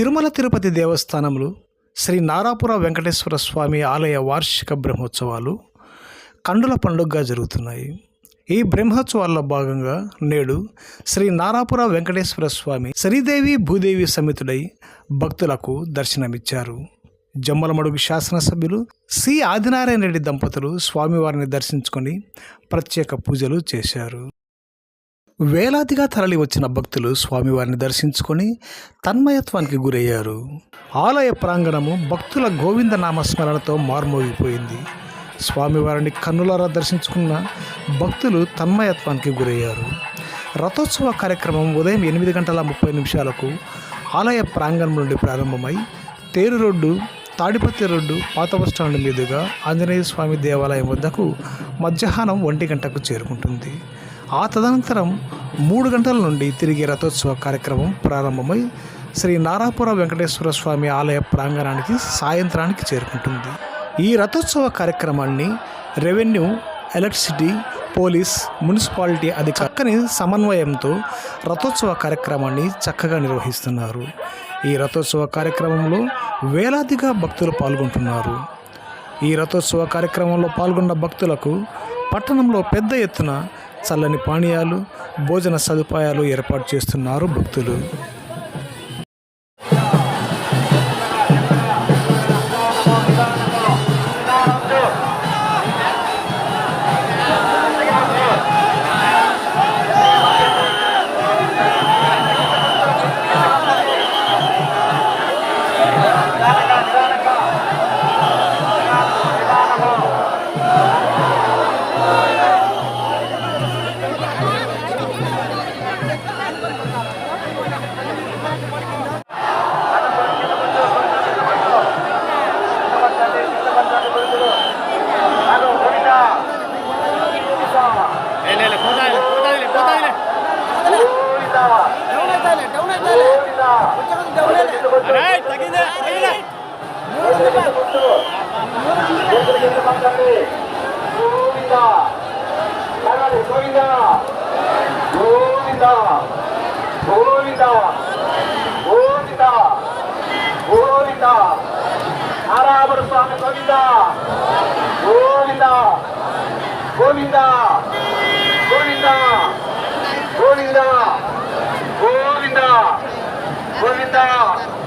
తిరుమల తిరుపతి దేవస్థానంలో శ్రీ నారాపుర వెంకటేశ్వర స్వామి ఆలయ వార్షిక బ్రహ్మోత్సవాలు కండుల పండుగగా జరుగుతున్నాయి. ఈ బ్రహ్మోత్సవాల్లో భాగంగా నేడు శ్రీ నారాపుర వెంకటేశ్వర స్వామి శ్రీదేవి భూదేవి సమితుడై భక్తులకు దర్శనమిచ్చారు. జమ్మలమడుగు శాసనసభ్యులు సి ఆదినారాయణ రెడ్డి దంపతులు స్వామివారిని దర్శించుకొని ప్రత్యేక పూజలు చేశారు. వేలాదిగా తరలి వచ్చిన భక్తులు స్వామివారిని దర్శించుకొని తన్మయత్వానికి గురయ్యారు. ఆలయ ప్రాంగణము భక్తుల గోవింద నామస్మరణతో మార్మోగిపోయింది. స్వామివారిని కన్నులారా దర్శించుకున్న భక్తులు తన్మయత్వానికి గురయ్యారు. రథోత్సవ కార్యక్రమం ఉదయం ఎనిమిది గంటల ముప్పై నిమిషాలకు ఆలయ ప్రాంగణం నుండి ప్రారంభమై తేరు రోడ్డు తాడిపత్రి రోడ్డు పాత బస్టాండ్ మీదుగా ఆంజనేయ స్వామి దేవాలయం వద్దకు మధ్యాహ్నం ఒంటి గంటకు చేరుకుంటుంది. ఆ తదనంతరం మూడు గంటల నుండి తిరిగి రథోత్సవ కార్యక్రమం ప్రారంభమై శ్రీ నారాపుర వెంకటేశ్వర స్వామి ఆలయ ప్రాంగణానికి సాయంత్రానికి చేరుకుంటుంది. ఈ రథోత్సవ కార్యక్రమాన్ని రెవెన్యూ ఎలక్ట్రిసిటీ పోలీస్ మున్సిపాలిటీ అది చక్కని సమన్వయంతో రథోత్సవ కార్యక్రమాన్ని చక్కగా నిర్వహిస్తున్నారు. ఈ రథోత్సవ కార్యక్రమంలో వేలాదిగా భక్తులు పాల్గొంటున్నారు. ఈ రథోత్సవ కార్యక్రమంలో పాల్గొన్న భక్తులకు పట్టణంలో పెద్ద ఎత్తున చల్లని పానీయాలు భోజన సదుపాయాలు ఏర్పాటు చేస్తున్నారు భక్తులు. గోవింద గోవింద గోవింద గోవింద గోవింద నారాయణ స్వామి గోవింద గోవింద గోవింద గోవింద గోవింద గోవింద గోవింద